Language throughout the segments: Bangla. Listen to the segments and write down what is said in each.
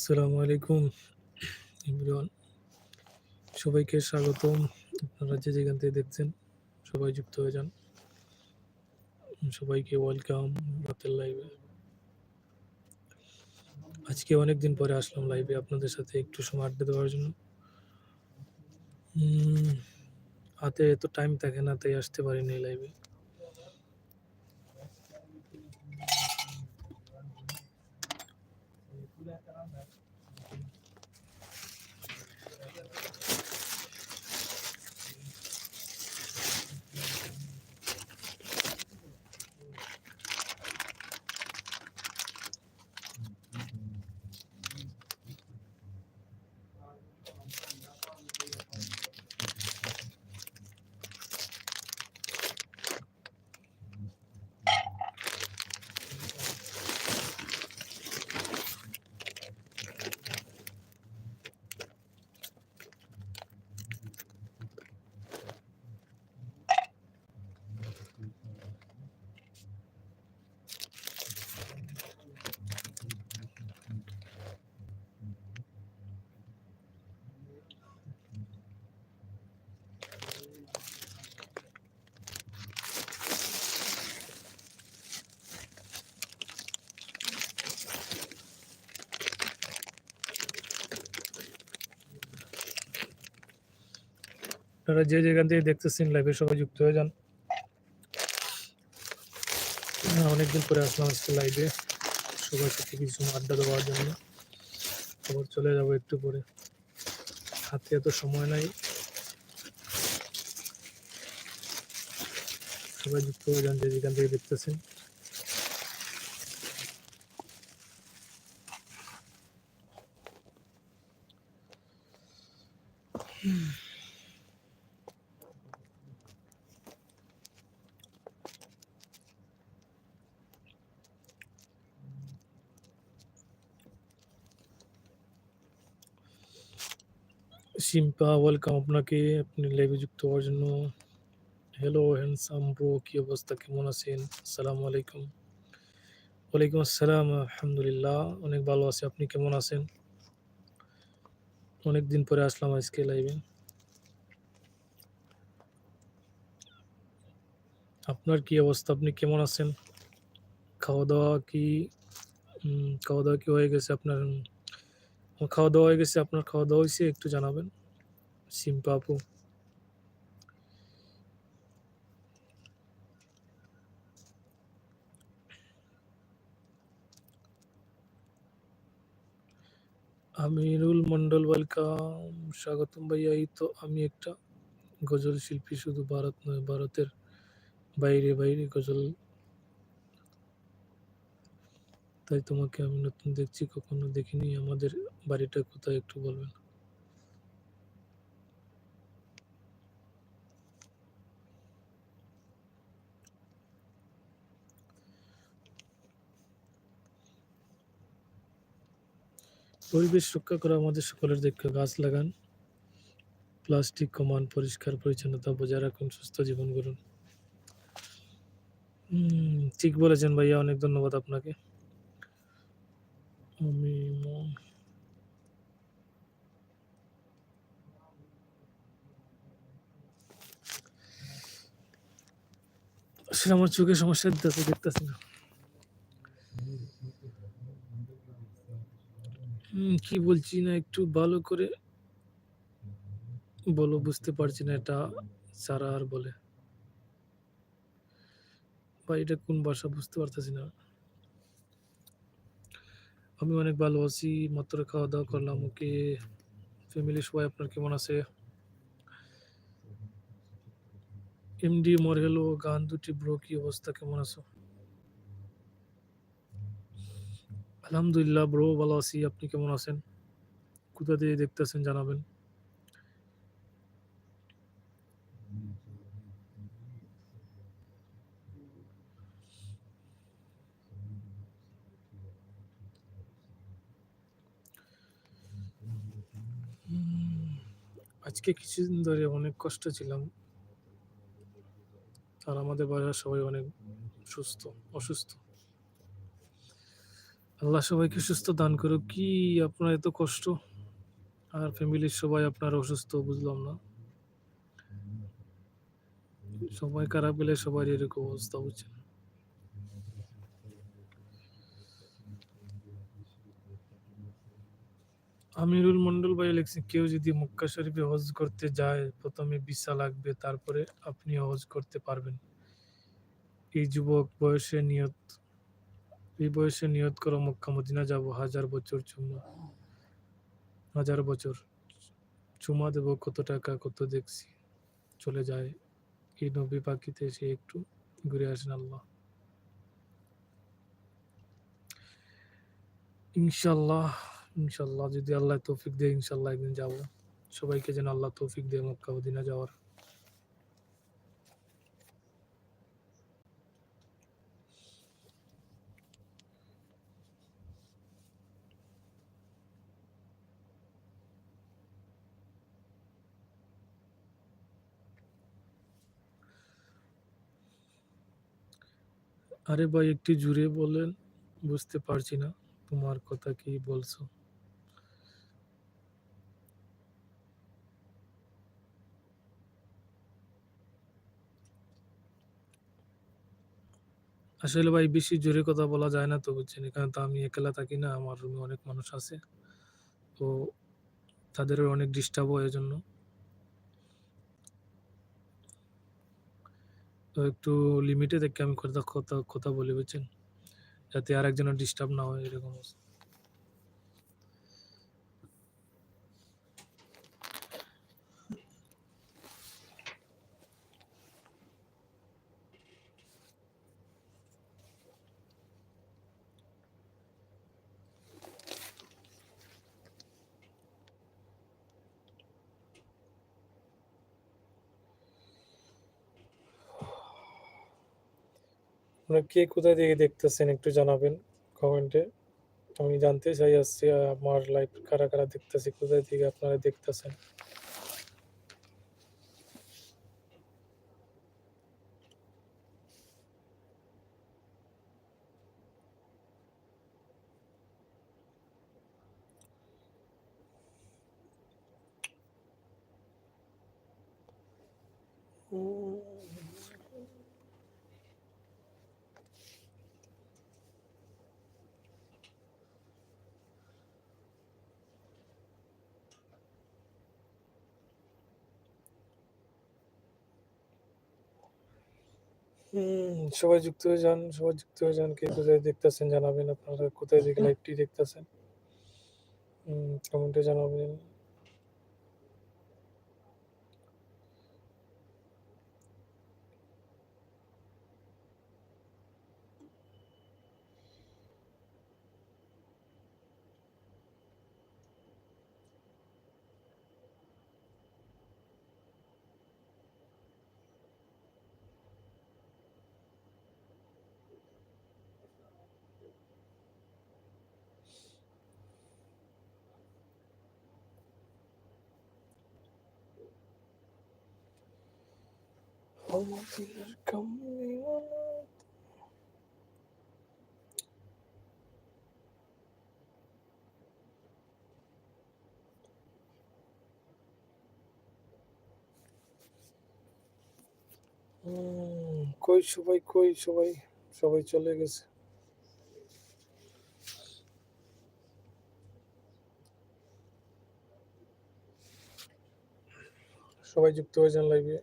আসসালামু আলাইকুম এভরিওয়ান সবাইকে স্বাগতম। আপনারা যে যেখান থেকে দেখছেন, সবাই যুক্ত হয়ে যান। সবাইকে ওয়েলকাম রাতের লাইভে আজকে অনেক দিন পরে আসলাম লাইভে আপনাদের সাথে একটু সময় আড্ডা দেওয়ার জন্য। হাতে এত টাইম থাকে না, তাই আসতে পারিনি লাইভে আপনারা যে যেখান থেকে দেখতেছেন লাইভে সবাই যুক্ত হয়ে যান। হ্যাঁ, অনেকদিন পরে আসলাম আজকে লাইভে সবার সাথে কিছু আড্ডা দেওয়ার জন্য। আবার চলে যাব একটু পরে। হাতে এত সময় নাই। সবাই যুক্ত হয়ে যান যে যেখান থেকে দেখতেছেন। শিম্পা ওয়েলকাম আপনাকে আপনি লাইভে যুক্ত হওয়ার জন্য হ্যালো হ্যান্ডসাম ব্রো কি অবস্থা কেমন আছেন আসসালামু আলাইকুম ওয়ালাইকুম আসসালাম আলহামদুলিল্লাহ অনেক ভালো আছি আপনি কেমন আছেন অনেক দিন পরে আসলাম আজকে লাইভে আপনার কি অবস্থা আপনি কেমন আছেন খাওয়া দাওয়া কি উম, খাওয়া দাওয়া কি হয়ে গেছে আপনার আমার খাওয়া দাওয়া হয়ে গেছে, আপনার খাওয়া দাওয়া হয়েছে, একটু জানাবেন। সিম্পা আপু। আমিরুল মন্ডল ওয়েলকাম স্বাগতম ভাইয়া, এই তো আমি একটা গজল শিল্পী, শুধু ভারত নয়, ভারতের বাইরে বাইরে গজল তাই তোমাকে আমি নতুন দেখছি, কখনো দেখিনি। আমাদের বাড়িটা কোথায় একটু বলবেন? পরিবেশ রক্ষা করা আমাদের সকলের দায়িত্ব গাছ লাগান, প্লাস্টিক কমান, পরিষ্কার পরিচ্ছন্নতা বজায় রাখুন, সুস্থ জীবন গড়ুন। ঠিক বলেছেন ভাইয়া, অনেক ধন্যবাদ আপনাকে। আমার চোখে সমস্যা দিতেছে দেখতেছি না। কি বলছি না, একটু ভালো করে বলো, বুঝতে পারছি না এটা সারা আর বলে। বা এটা কোন ভাষা বুঝতে পারতেছি না। আমি অনেক ভালো আছি, মাত্র খাওয়া দাওয়া করলাম, ওকে। ফ্যামিলি সবাই আপনার কেমন আছে? এমডি মোর হেলো গান দুটি, ব্রো, কি অবস্থা, কেমন আছো? আলহামদুলিল্লাহ, ব্রো, ভালো আছি। আপনি কেমন আছেন? কোথা দিয়ে দেখতেছেন, জানাবেন। আজকে কিছুদিন ধরে অনেক কষ্ট ছিলাম। আর আমাদের বাসার সবাই অনেক সুস্থ, অসুস্থ। আল্লাহ সবাইকে সুস্থ দান করুক। কি আপনার এত কষ্ট? আর ফ্যামিলির সবাই আপনার অসুস্থ বুঝলাম না। সময় খারাপ গেলে সবার এরকম অবস্থা বুঝছেন। আমিরুল মন্ডল ভাই লিখছেন কেউ যদি মক্কা শরীফে হজ করতে যায়, প্রথমে ভিসা লাগবে, তারপরে আপনি হজ করতে পারবেন। এই যুবক বয়সে নিয়ত, এই বয়সে নিয়ত করো, মক্কা, মদিনা যাব, হাজার বছর চুমা হাজার বছর চুমা দেব, কত টাকা, কত দেখছি, চলে যায়। এই নবী পাখিতে এসে একটু ঘুরে আসেন আল্লাহ। ইনশাল্লাহ ইনশাল্লাহ, যদি আল্লাহ তৌফিক দেয়, ইনশাল্লাহ একদিন যাব। সবাইকে যেন আল্লাহ তৌফিক দেয় মক্কা মদিনা যাওয়ার। আরে ভাই, একটু জুড়ে বলেন, বুঝতে পারছি না। তোমার কথা কি বলছো? আসলে ভাই বেশি জোরে কথা বলা যায় না তো বুঝছেন এখানে তো আমি একলা থাকি না, আমার রুমে অনেক মানুষ আছে। তো তাদেরও অনেক ডিস্টার্ব হয় এজন্য। তো একটু লিমিটে দেখে আমি কথা কথা কথা বলি, বুঝছেন? যাতে আর একজনের ডিস্টার্ব না হয়, এরকম অবস্থা। আপনারা কে কোথা থেকে দেখতেছেন একটু জানাবেন কমেন্টে আমি জানতে চাই আসছি আমার লাইভ কারা কারা দেখতেছে কোথায় থেকে আপনারা দেখতেছেন? হুম, সবাই যুক্ত হয়ে যান সবাই যুক্ত হয়ে যান কে কোথায় দেখতেছেন জানাবেন আপনারা কোথায় দেখে লাইভটি দেখতেছেন। কমেন্টে জানাবেন। আমাদের হুম, কই সবাই কই সবাই সবাই চলে গেছে সবাই যুক্ত হয়ে যান লাইভে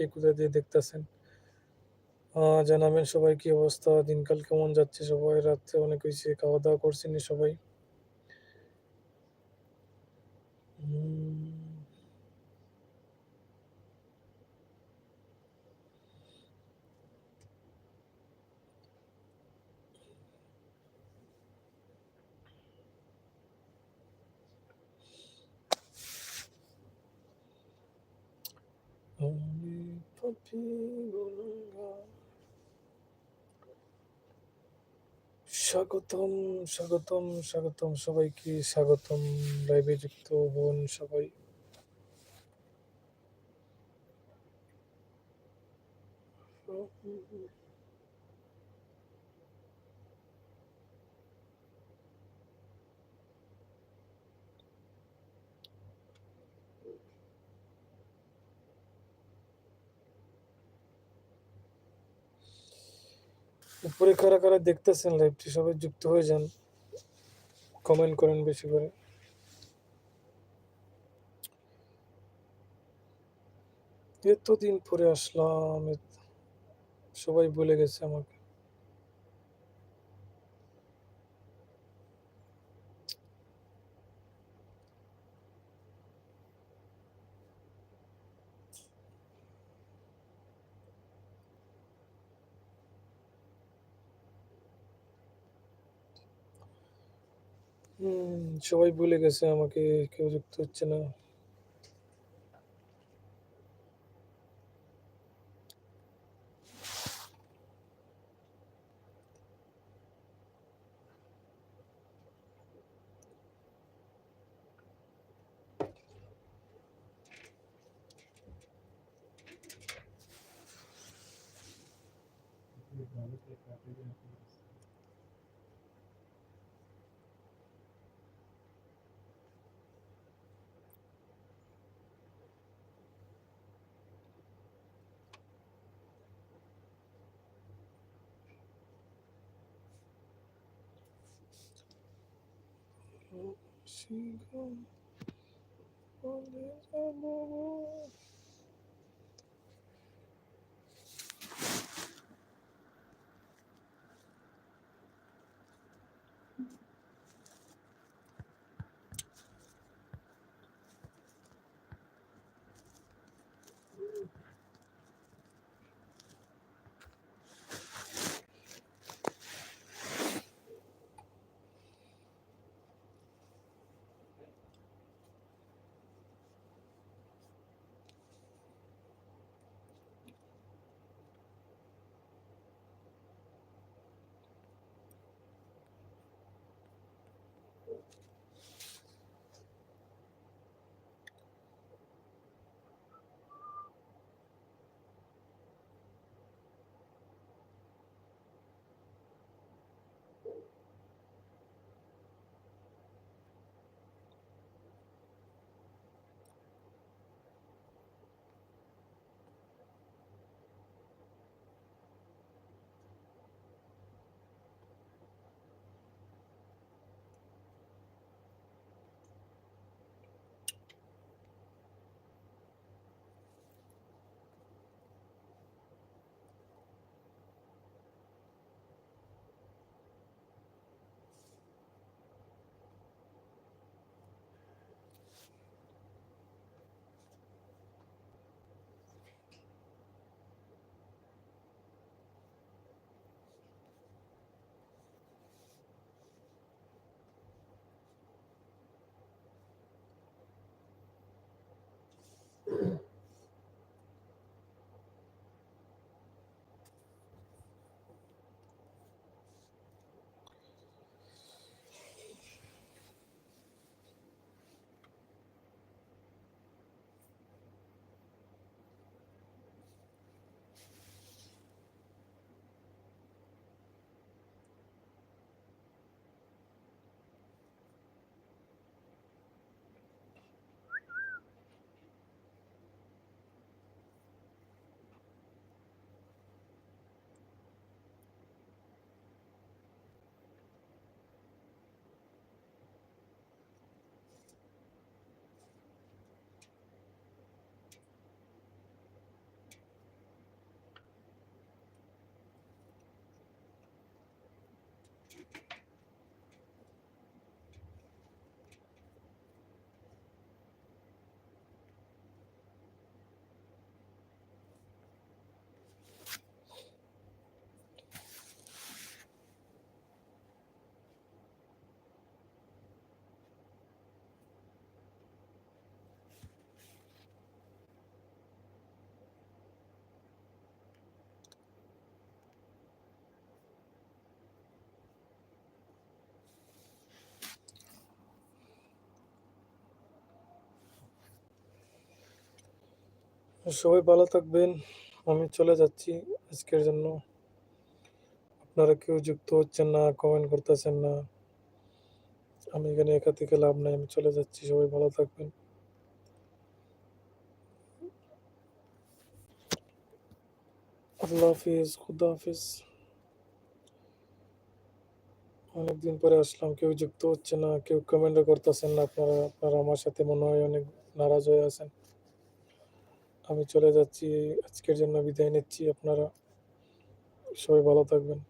কে দিয়ে দেখতেছেন। জানাবেন সবাই কি অবস্থা, দিনকাল কেমন যাচ্ছে সবাই, রাত্রে অনেক হয়েছে খাওয়া দাওয়া করছেন সবাই। স্বাগতম স্বাগতম স্বাগতম সবাইকে স্বাগতম লাইভে যুক্ত হন সবাই। উপরে কারা কারা দেখতেছেন লাইভটি সবাই যুক্ত হয়ে যান। কমেন্ট করেন বেশি করে। এতদিন পরে আসলাম সবাই বলে গেছে আমাকে। সবাই ভুলে গেছে আমাকে কেউ যুক্ত হচ্ছে না। 你说我们这不 সবাই ভালো থাকবেন। আমি চলে যাচ্ছি আজকের জন্য। আপনারা কেউ যুক্ত হচ্ছেন না কমেন্ট করতেছেন না। আমি এখানে একা থেকে লাভ নাই, আমি চলে যাচ্ছি, সবাই ভালো থাকবেন। আল্লাহ হাফিজ, খুদা হাফিজ। অনেকদিন পরে আসলাম, কেউ যুক্ত হচ্ছে না, কেউ কমেন্টও করতেছেন না, আপনারা আপনারা আমার সাথে মনে হয় অনেক নারাজ হয়ে আছেন। আমি চলে যাচ্ছি, আজকের জন্য বিদায় নিচ্ছি আপনারা। সবাই ভালো থাকবেন।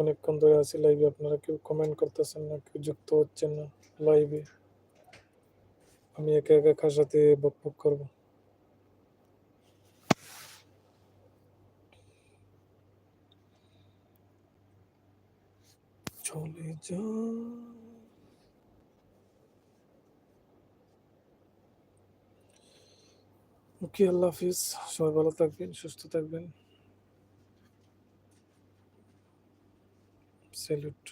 অনেকক্ষণ ধরে আছি লাইভে আপনারা কেউ কমেন্ট করতেছেন না, কেউ যুক্ত হচ্ছেন না লাইভে আমি একা একা কার সাথে বক করব? চলে যা। ওকে আল্লাহ হাফিজ। সবাই ভালো থাকবেন সুস্থ থাকবেন। স্যালুট